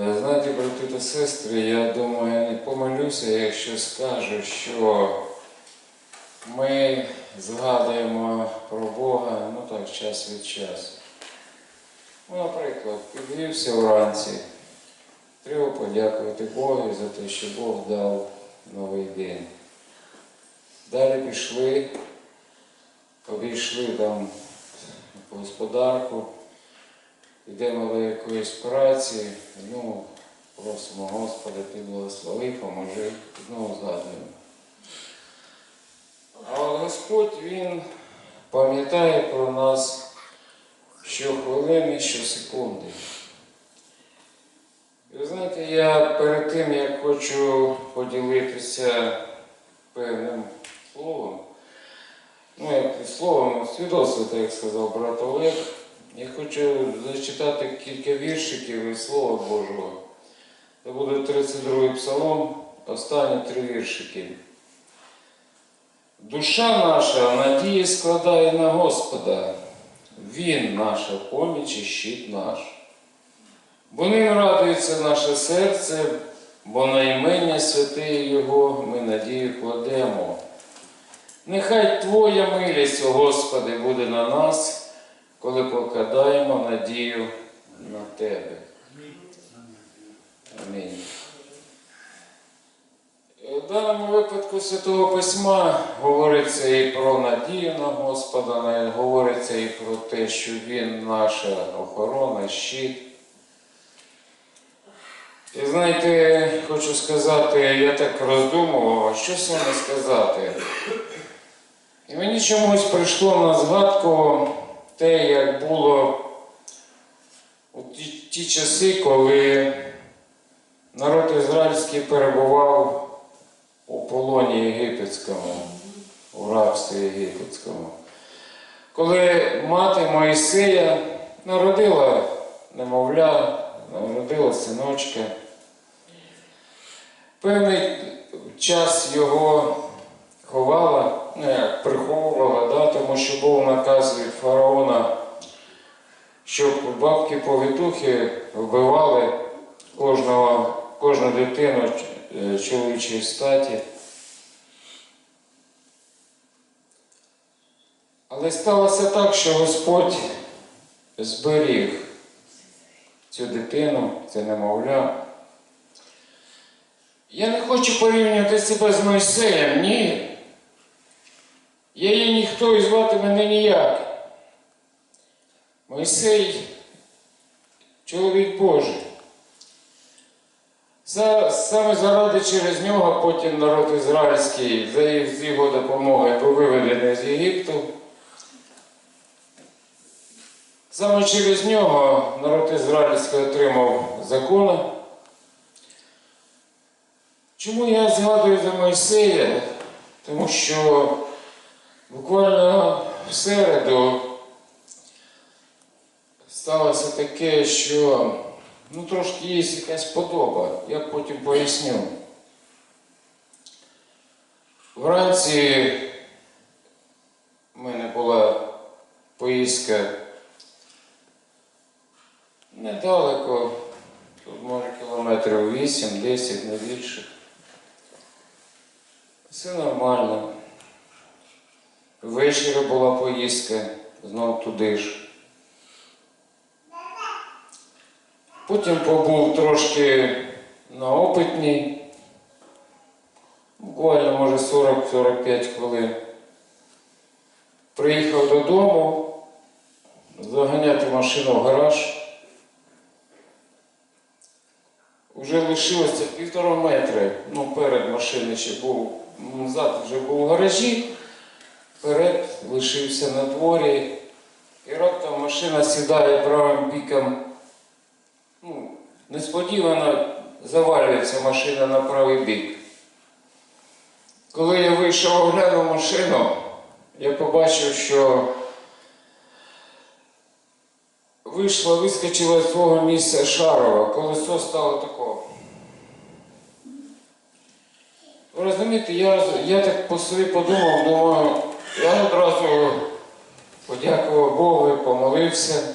Е, Знаєте, брати та сестри, я думаю, не помилюся, якщо скажу, що ми згадуємо про Бога, ну так, час від часу. Ну, наприклад, підвівся вранці. Треба подякувати Богу за те, що Бог дав новий день. Далі пішли, обійшли там господарку, йдемо до якоїсь праці, ну, просимо Господа, ти благослови, поможи, знову згадуємо. А Господь Він пам'ятає про нас щохвилини, щосекунди. І ви знаєте, я перед тим, як хочу поділитися певним словом, ну як словом, свідоцтво, так сказав брат Олег, я хочу зачитати кілька віршиків із Слова Божого. Це буде 32 псалом, останні три віршики. Душа наша надії складає на Господа, Він наша поміч і щит наш. Бо ним радується наше серце, бо на імення святе Його ми надію кладемо. Нехай Твоя милість, Господи, буде на нас, коли покладаємо надію на Тебе. Амінь. В даному випадку Святого Письма говориться і про надію на Господа, говориться і про те, що Він наша охорона, щит. І знаєте, хочу сказати, я так роздумував, а що саме сказати. І мені чомусь прийшло на згадку те, як було у ті, ті часи, коли народ ізраїльський перебував у полоні єгипетському, у рабстві єгипетському. Коли мати Моїсея народила немовля, народила синочка, певний час його ховала, ну як приховувала, да, тому що був наказ від фараона, щоб бабки повітухи вбивали кожного, кожну дитину е, чоловічої статі. Але сталося так, що Господь зберіг цю дитину, це немовля. Я не хочу порівнювати себе з Мойсеєм, ні. Я є ніхто і звати мене ніяк. Мойсей чоловік Божий. Саме заради через нього потім народ ізраїльський за його допомогою був виведений з Єгипту. Саме через нього народ ізраїльський отримав закони. Чому я згадую за Мойсея? Тому що буквально в середу сталося таке, що ну, трошки є якась подоба, я потім поясню. Вранці в мене була поїздка недалеко, тут може кілометрів 8-10, не більше. Все нормально. Ввечері була поїздка, знов туди ж. Потім побув трошки на опитній, буквально, може, 40-45 хвилин. Приїхав додому, заганяти машину в гараж. Вже лишилося півтора метри, ну, перед машиною ще був, м, зад вже був у гаражі, перед лишився на дворі, і раптом машина сідає правим біком ну, несподівано завалюється машина на правий бік. Коли я вийшов оглянув машину, я побачив, що вийшла, вискочила з свого місця Шарова, колесо стало такого. Розумієте, я, я так по собі подумав, думаю, я одразу подякував Богу, помолився.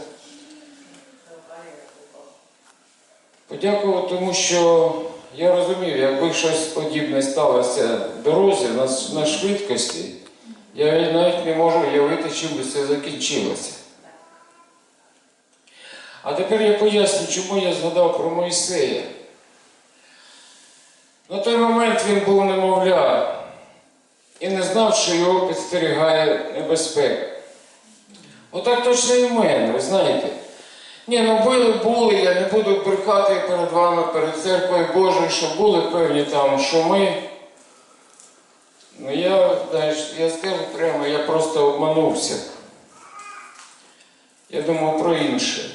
Подякував, тому що я розумів, якби щось подібне сталося дорозі на, на швидкості, я навіть не можу уявити, чим би це закінчилося. А тепер я поясню, чому я згадав про Моїсея. На той момент він був немовля і не знав, що його підстерігає небезпека. Отак точно і в мене, ви знаєте. Ні, ну були, були, я не буду брехати перед вами, перед церквою Божою, що були певні там шуми. Ну я, знаєш, я скажу прямо, я просто обманувся. Я думав про інше.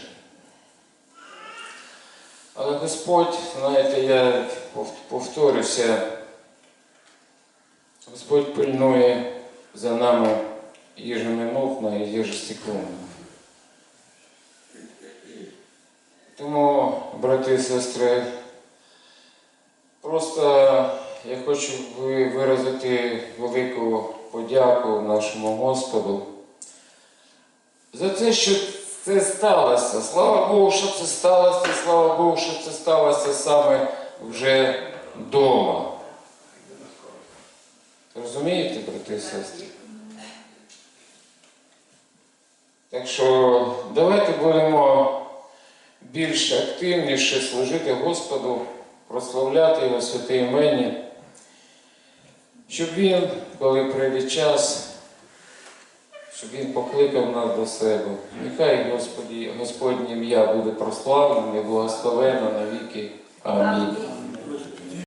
Але Господь, знаєте, я пов- повторюся, Господь пильнує за нами ежеминутно і ежесекундно. Тому, брати і сестри, просто я хочу виразити велику подяку нашому Господу за те, що це сталося. Слава Богу, що це сталося, слава Богу, що це сталося саме вже вдома. Розумієте, брати і сестри? Так що давайте будемо більш активніше служити Господу, прославляти Його святе імені, щоб Він, коли прийде час, щоб Він покликав нас до себе. Нехай Господнє ім'я буде прославлене благословено навіки. Амінь.